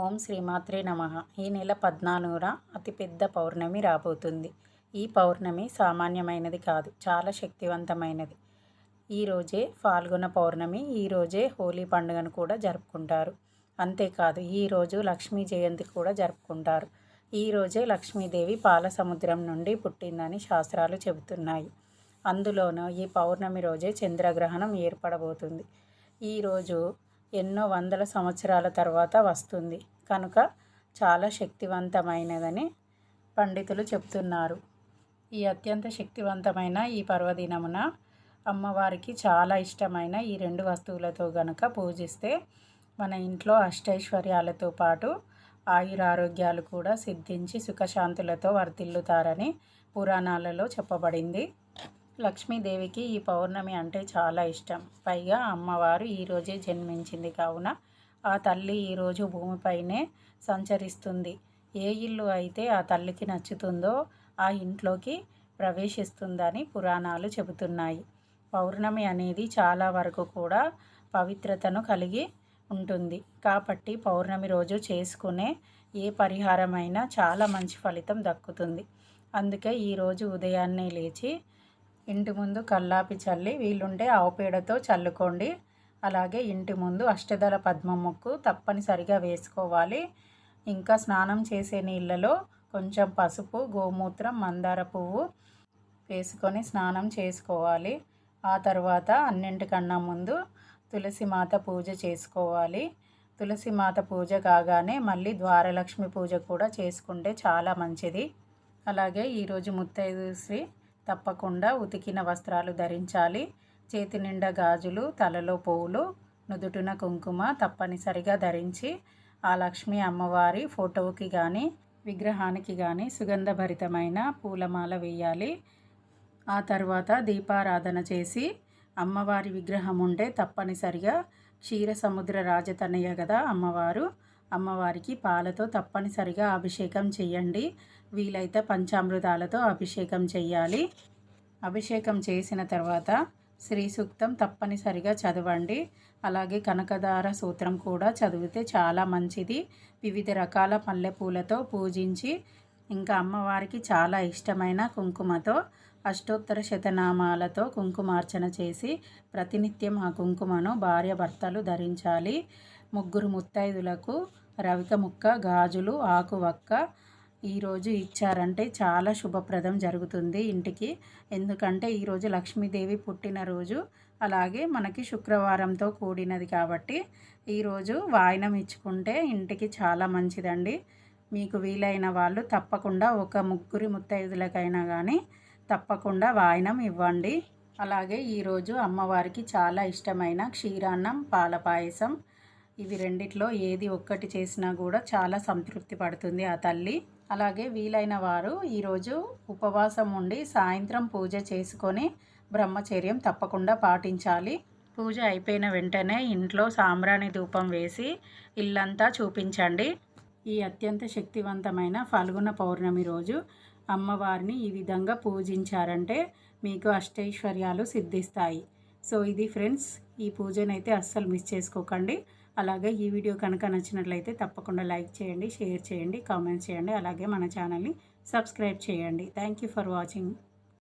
ఓం శ్రీమాత్రే నమ. ఈ నెల పద్నాలుగున అతిపెద్ద పౌర్ణమి రాబోతుంది. ఈ పౌర్ణమి సామాన్యమైనది కాదు చాలా శక్తివంతమైనది. ఈరోజే ఫాల్గుణ పౌర్ణమి ఈరోజే హోలీ పండుగను కూడా జరుపుకుంటారు. అంతేకాదు ఈరోజు లక్ష్మీ జయంతి కూడా జరుపుకుంటారు. ఈరోజే లక్ష్మీదేవి పాల సముద్రం నుండి పుట్టిందని శాస్త్రాలు చెబుతున్నాయి. అందులోనూ ఈ పౌర్ణమి రోజే చంద్రగ్రహణం ఏర్పడబోతుంది. ఈరోజు ఎన్నో వందల సంవత్సరాల తర్వాత వస్తుంది. కనుక చాలా శక్తివంతమైనదని పండితులు చెప్తున్నారు. ఈ అత్యంత శక్తివంతమైన ఈ పర్వదినమున అమ్మవారికి చాలా ఇష్టమైన ఈ రెండు వస్తువులతో గనుక పూజిస్తే మన ఇంట్లో అష్టైశ్వర్యాలతో పాటు ఆయురారోగ్యాలు కూడా సిద్ధించి సుఖశాంతులతో వర్తిల్లుతారని పురాణాలలో చెప్పబడింది. లక్ష్మీదేవికి ఈ పౌర్ణమి అంటే చాలా ఇష్టం. పైగా అమ్మవారు ఈరోజే జన్మించింది కావున ఆ తల్లి ఈరోజు భూమిపైనే సంచరిస్తుంది. ఏ ఇల్లు అయితే ఆ తల్లికి నచ్చుతుందో ఆ ఇంట్లోకి ప్రవేశిస్తుందని పురాణాలు చెబుతున్నాయి. పౌర్ణమి అనేది చాలా వరకు కూడా పవిత్రతను కలిగి ఉంటుంది. కాబట్టి పౌర్ణమి రోజు చేసుకునే ఏ పరిహారమైనా చాలా మంచి ఫలితం దక్కుతుంది. అందుకే ఈరోజు ఉదయాన్నే లేచి ఇంటి ముందు కల్లాపి చల్లి వీలుంటే ఆవుపేడతో చల్లుకోండి. అలాగే ఇంటి ముందు అష్టదళ పద్మ మొక్కు తప్పనిసరిగా వేసుకోవాలి. ఇంకా స్నానం చేసే నీళ్ళలో కొంచెం పసుపు గోమూత్రం మందార పువ్వు వేసుకొని స్నానం చేసుకోవాలి. ఆ తర్వాత అన్నింటికన్నా ముందు తులసి మాత పూజ చేసుకోవాలి. తులసి మాత పూజ కాగానే మళ్ళీ ద్వారలక్ష్మి పూజ కూడా చేసుకుంటే చాలా మంచిది. అలాగే ఈరోజు ముత్తైదు శ్రీ తప్పకుండా ఉతికిన వస్త్రాలు ధరించాలి. చేతి నిండా గాజులు తలలో పువ్వులు నుదుటిన కుంకుమ తప్పనిసరిగా ధరించి ఆ లక్ష్మీ అమ్మవారి ఫోటోకి కానీ విగ్రహానికి కానీ సుగంధభరితమైన పూలమాల వేయాలి. ఆ తర్వాత దీపారాధన చేసి అమ్మవారి విగ్రహం ఉంటే తప్పనిసరిగా క్షీర సముద్ర రాజతనయ్య కదా అమ్మవారు. అమ్మవారికి పాలతో తప్పనిసరిగా అభిషేకం చేయండి. వీలైతే పంచామృతాలతో అభిషేకం చేయాలి. అభిషేకం చేసిన తర్వాత శ్రీ సూక్తం తప్పనిసరిగా చదవండి. అలాగే కనకదార సూత్రం కూడా చదివితే చాలా మంచిది. వివిధ రకాల పల్లెపూలతో పూజించి ఇంకా అమ్మవారికి చాలా ఇష్టమైన కుంకుమతో అష్టోత్తర శతనామాలతో కుంకుమార్చన చేసి ప్రతినిత్యం ఆ కుంకుమను భార్య భర్తలు ధరించాలి. ముగ్గురు ముత్తైదులకు రవిక ముక్క గాజులు ఆకు వక్క ఈరోజు ఇచ్చారంటే చాలా శుభప్రదం జరుగుతుంది ఇంటికి. ఎందుకంటే ఈరోజు లక్ష్మీదేవి పుట్టినరోజు అలాగే మనకి శుక్రవారంతో కూడినది కాబట్టి ఈరోజు వాయినం ఇచ్చుకుంటే ఇంటికి చాలా మంచిదండి. మీకు వీలైన వాళ్ళు తప్పకుండా ఒక ముగ్గురి ముత్తైదులకైనా కానీ తప్పకుండా వాయినం ఇవ్వండి. అలాగే ఈరోజు అమ్మవారికి చాలా ఇష్టమైన క్షీరాన్నం పాల పాయసం ఇవి రెండిట్లో ఏది ఒక్కటి చేసినా కూడా చాలా సంతృప్తి పడుతుంది ఆ తల్లి. అలాగే వీలైన వారు ఈరోజు ఉపవాసం ఉండి సాయంత్రం పూజ చేసుకొని బ్రహ్మచర్యం తప్పకుండా పాటించాలి. పూజ అయిపోయిన వెంటనే ఇంట్లో సాంబ్రాణి ధూపం వేసి ఇల్లంతా చూపించండి. ఈ అత్యంత శక్తివంతమైన ఫల్గుణ పౌర్ణమి రోజు అమ్మవారిని ఈ విధంగా పూజించారంటే మీకు అష్టైశ్వర్యాలు సిద్ధిస్తాయి. సో ఇది ఫ్రెండ్స్ ఈ పూజనైతే అస్సలు మిస్ చేసుకోకండి. అలాగే ఈ వీడియో కనుక నచ్చినట్లయితే తప్పకుండా లైక్ చేయండి షేర్ చేయండి కామెంట్స్ చేయండి అలాగే మన ఛానల్ని సబ్స్క్రైబ్ చేయండి. Thank you for watching